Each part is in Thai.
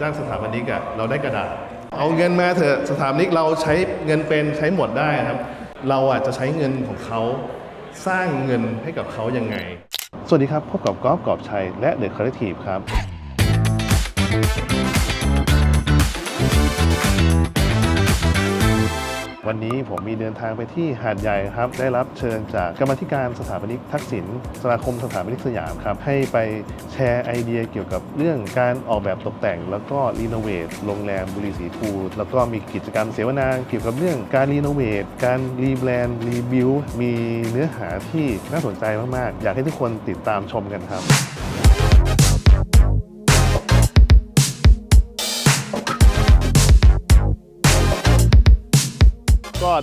จ้างสถาปนิกอะเราได้กระดาษ เอาเงินมาเถอะสถาปนิกเราใช้เงินเป็นใช้หมดได้ครับ เราอะจจะใช้เงินของเขาสร้างเงินให้กับเขายังไง สวัสดีครับพบกับกอล์ฟกอบชัยและเดอะคาร์เรทีฟครับ วันนี้ผมมีเดินทางไปที่หาดใหญ่ครับ ได้รับเชิญจากกรรมธิการสถาปนิกทักษิณสมาคมสถาปนิกสยามครับ ให้ไปแชร์ไอเดียเกี่ยวกับเรื่องการออกแบบตกแต่ง แล้วก็รีโนเวทโรงแรมบุรีสีภูแล้วก็มีกิจกรรมเสวนาเกี่ยวกับเรื่องการรีโนเวทการรีแบรนด์รีบิวมีเนื้อหาที่น่าสนใจมากๆ อยากให้ทุกคนติดตามชมกันครับ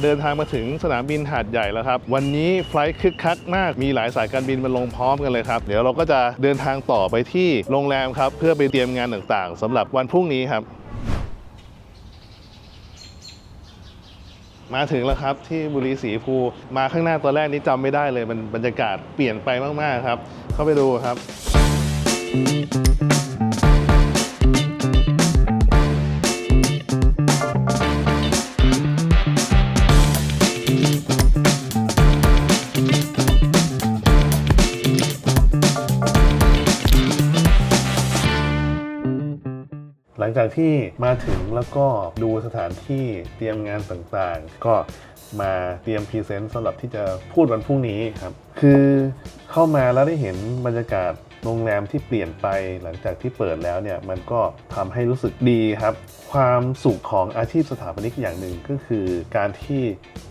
เดินทางมาถึงสนามบินหาดใหญ่แล้วครับ วันนี้ไฟลท์คึกคักมากมีหลายสายการบินมาลงพร้อมกันเลยครับ เดี๋ยวเราก็จะเดินทางต่อไปที่โรงแรมครับ เพื่อไปเตรียมงานต่างๆสำหรับวันพรุ่งนี้ครับ มาถึงแล้วครับที่บุรีสีภูมาข้างหน้าตอนแรกนี้จำไม่ได้เลยมันบรรยากาศเปลี่ยนไปมากๆครับ เข้าไปดูครับ จากที่มาถึงแล้วก็ดูสถานที่เตรียมงานต่างๆ ก็มาเตรียมพรีเซนต์สำหรับที่จะพูดวันพรุ่งนี้ครับ คือเข้ามาแล้วได้เห็นบรรยากาศโรงแรมที่เปลี่ยนไปหลังจากที่เปิดแล้วเนี่ยมันก็ทำให้รู้สึกดีครับ ความสุขของอาชีพสถาปนิกอย่างหนึ่งก็คือการที่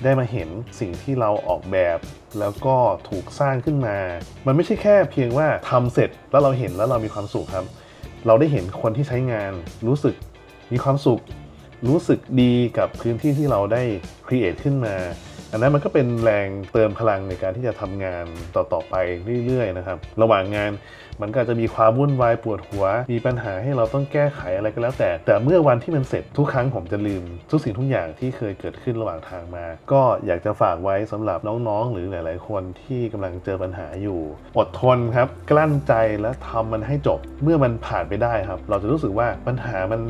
ได้มาเห็นสิ่งที่เราออกแบบ แล้วก็ถูกสร้างขึ้นมา มันไม่ใช่แค่เพียงว่าทำเสร็จแล้วเราเห็นแล้วเรามีความสุขครับ เราได้เห็นคนที่ใช้งานรู้สึกมีความสุข รู้สึกดีกับพื้นที่ที่เราได้ครีเอทขึ้นมา อันนั้นมันก็เป็นแรงเติมพลังในการที่จะทำงานต่อๆไปเรื่อยๆนะครับระหว่างงานมันก็อาจจะมีความวุ่นวายปวดหัว มีปัญหาให้เราต้องแก้ไขอะไรก็แล้วแต่ แต่เมื่อวันที่มันเสร็จทุกครั้งผมจะลืม ทุกสิ่งทุกอย่างที่เคยเกิดขึ้นระหว่างทางมา ก็อยากจะฝากไว้สำหรับน้องๆ หรือหลาย ๆ คนที่กำลังเจอปัญหาอยู่ อดทนครับกลั้นใจและทำมันให้จบเมื่อมันผ่านไปได้ครับ เราจะรู้สึกว่าปัญหามัน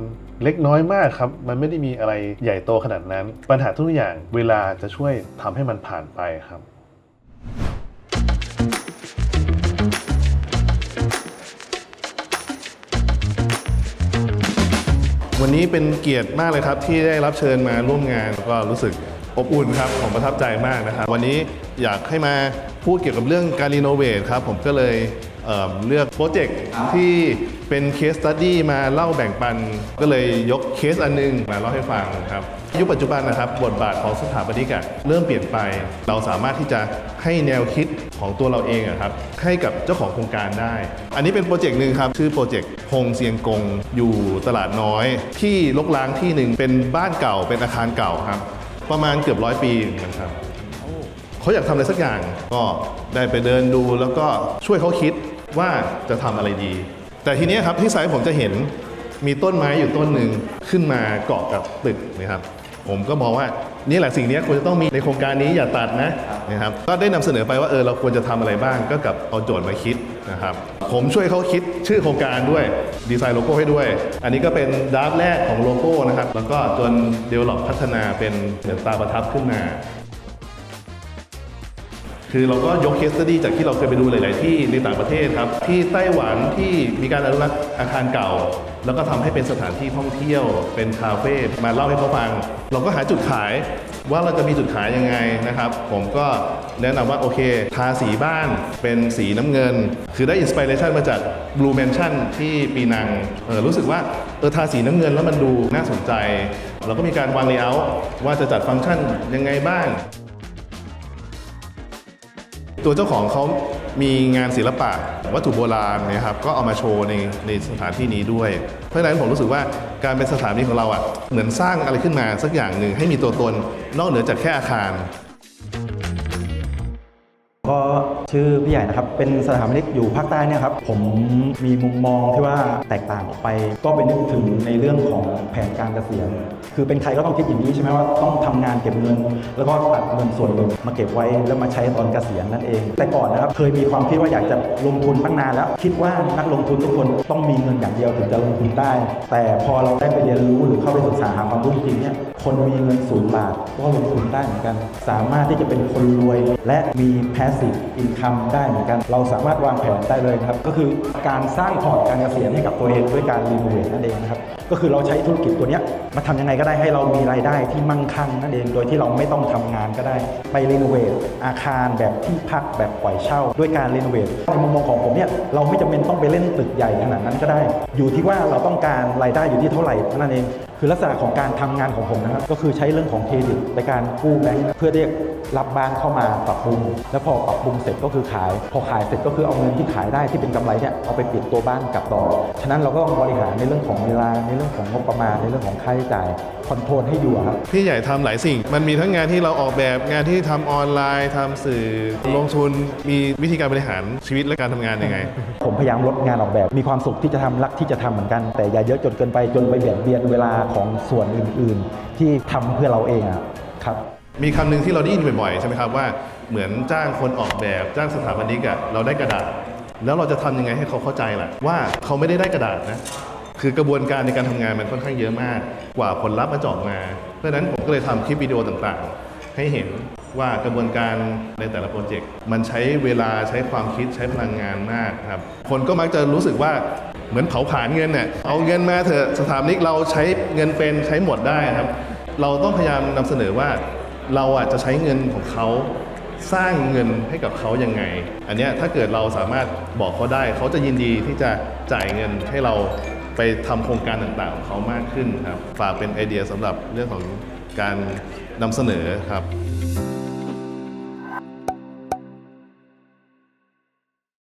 เล็กน้อยมากครับมันไม่ได้มีอะไรใหญ่โตขนาดนั้น ปัญหาทุกอย่างเวลาจะช่วยทำให้มันผ่านไปครับ วันนี้เป็นเกียรติมากเลยครับที่ได้รับเชิญมาร่วมงานก็รู้สึกอบอุ่นครับผมประทับใจมากนะครับ วันนี้อยากให้มาพูดเกี่ยวกับเรื่องการรีโนเวทครับผมก็เลย เเลือกโปรเจกต์ที่เป็นเคสตัดดี้มาเล่าแบ่งปัน ก็เลยยกเคสอันนึงมาเล่าให้ฟังครับยุคปัจจุบันนะครับบทบาทของสถาปนิกเริ่มเปลี่ยนไป เราสามารถที่จะให้แนวคิดของตัวเราเองครับให้กับเจ้าของโครงการได้ อันนี้เป็นโปรเจกต์หนึ่งครับ ชื่อโปรเจกต์พงเซียงกง อยู่ตลาดน้อย ที่ลกล้างที่หนึ่งเป็นบ้านเก่าเป็นอาคารเก่าครับ ประมาณเกือบร้อยปีเหมือนกันครับเขาอยากทำอะไรสักอย่างก็ได้ไปเดินดูแล้วก็ช่วยเขาคิด ว่าจะทำอะไรดี แต่ทีนี้ครับที่ไซต์ผมจะเห็นมีต้นไม้อยู่ต้นหนึ่งขึ้นมาเกาะกับตึกนะครับ ผมก็มองว่านี่แหละสิ่งนี้ควรจะต้องมีในโครงการนี้อย่าตัดนะนะครับก็ได้นำเสนอไปว่าเออเราควรจะทำอะไรบ้างก็กับเอาโจทย์มาคิดนะครับผมช่วยเขาคิดชื่อโครงการด้วยดีไซน์โลโก้ให้ด้วย อันนี้ก็เป็นดราฟแรกของโลโก้นะครับแล้วก็จนเดเวลลอปพัฒนาเป็นเหมือนตาประทับขึ้นมา คือเราก็ยกเคสตดี้จากที่เราเคยไปดูหลาย ๆ ที่ในต่างประเทศครับ ที่ไต้หวันที่มีการอนุรักษ์อาคารเก่า แล้วก็ทำให้เป็นสถานที่ท่องเที่ยว เป็นคาเฟ่มาเล่าให้เขาฟัง เราก็หาจุดขายว่าเราจะมีจุดขายยังไงนะครับ ผมก็แนะนำว่าโอเค ทาสีบ้านเป็นสีน้ำเงิน คือได้อินสปิเรชันมาจาก Blue Mansion ที่ปีนังเออรู้สึกว่าเออทาสีน้ำเงินแล้วมันดูน่าสนใจ เราก็มีการวางเลเยอร์ว่าจะจัดฟังก์ชันยังไงบ้าง ตัวเจ้าของเขามีงานศิลปะวัตถุโบราณนะครับก็เอามาโชว์ในในสถานที่นี้ด้วย เพราะฉะนั้นผมรู้สึกว่าการเป็นสถานที่ของเราอะเหมือนสร้างอะไรขึ้นมาสักอย่างหนึ่งให้มีตัวตนนอกเหนือจากแค่อาคาร ก็ ชื่อพี่ใหญ่นะครับ เป็นสถาปนิกอยู่ภาคใต้เนี่ยครับ ผมมีมุมมองที่ว่าแตกต่างออกไป ก็ไปนึกถึงในเรื่องของแผนการเกษียณ คือเป็นใครก็ต้องคิดอย่างนี้ใช่ไหมว่าต้องทำงานเก็บเงิน แล้วก็ตัดเงินส่วนหนึ่งมาเก็บไว้แล้วมาใช้ตอนเกษียณนั่นเอง แต่ก่อนนะครับเคยมีความคิดว่าอยากจะลงทุนตั้งนานแล้ว คิดว่านักลงทุนทุกคนต้องมีเงินอย่างเดียวถึงจะลงทุนได้ แต่พอเราได้ไปเรียนรู้หรือเข้าไปศึกษาหาความรู้จริงเนี่ย คนมีเงินศูนย์บาทก็ลงทุนได้เหมือนกัน สามารถที่จะเป็นคนรวย และมี passive income ได้เหมือนกัน เราสามารถวางแผนได้เลยครับ ก็คือการสร้างพอร์ตการเกษียณให้กับตัวเองด้วยการรีโนเวทนั่นเองนะครับ ก็คือเราใช้ธุรกิจตัวนี้มาทำยังไงก็ได้ให้เรามีรายได้ที่มั่งคั่งนั่นเอง โดยที่เราไม่ต้องทำงานก็ได้ ไปรีโนเวทอาคารแบบที่พักแบบปล่อยเช่า ด้วยการรีโนเวทในมุมมองของผมเนี่ยเราไม่จำเป็นต้องไปเล่นตึกใหญ่ขนาดนั้นก็ได้ อยู่ที่ว่าเราต้องการรายได้อยู่ที่เท่าไหร่นั้นเองคือลักษณะของการทำงานของผมนะครับก็คือใช้เรื่องของเครดิตในการกู้แบงค์เพื่อเรียกรับบ้านเข้ามาปรับปรุง แล้วพอปรับปรุงเสร็จก็คือขาย พอขายเสร็จก็คือเอาเงินที่ขายได้ที่เป็นกำไรเนี่ยเอาไปปิดตัวบ้านกลับต่อ ฉะนั้นเราก็ต้องบริหารในเรื่องของเวลาในเรื่องของงบประมาณในเรื่องของค่าใช้จ่ายคอนโทรลให้อยู่อะครับพี่ใหญ่ทำหลายสิ่ง มันมีทั้งงานที่เราออกแบบงานที่ทำออนไลน์ทำสื่อลงทุนมีวิธีการบริหารชีวิตและการทำงานยังไง ผมพยายามลดงานออกแบบ มีความสุขที่จะทำรักที่จะทำเหมือนกัน แต่อย่าเยอะจนเกินไปจนไปเบียดเบียนเวลาของส่วนอื่น ๆ ที่ทำเพื่อเราเองอะครับ มีคำหนึ่งที่เราได้ยินบ่อยๆใช่ไหมครับว่าเหมือนจ้างคนออกแบบจ้างสถาปนิกอะเราได้กระดาษ แล้วเราจะทำยังไงให้เขาเข้าใจล่ะว่าเขาไม่ได้ได้กระดาษนะ คือกระบวนการในการทำงานมันค่อนข้างเยอะมาก กว่าผลลัพธ์มันจอกมา เพราะฉะนั้นผมก็เลยทำคลิปวิดีโอต่างๆ ให้เห็นว่ากระบวนการในแต่ละโปรเจกต์มันใช้เวลาใช้ความคิดใช้พลังงานมากครับ คนก็มักจะรู้สึกว่าเหมือนเผาผลาญเงินเนี่ยเอาเงินมาเถอะสถานิกเราใช้เงินเป็นใช้หมดได้ครับ เราต้องพยายามนำเสนอว่าเราอะจะใช้เงินของเขาสร้างเงินให้กับเขายังไง อันนี้ถ้าเกิดเราสามารถบอกเขาได้ เขาจะยินดีที่จะจ่ายเงินให้เรา ไปทำโครงการต่างๆของเขามากขึ้นครับ ฝากเป็นไอเดียสำหรับเรื่องของการนำเสนอครับ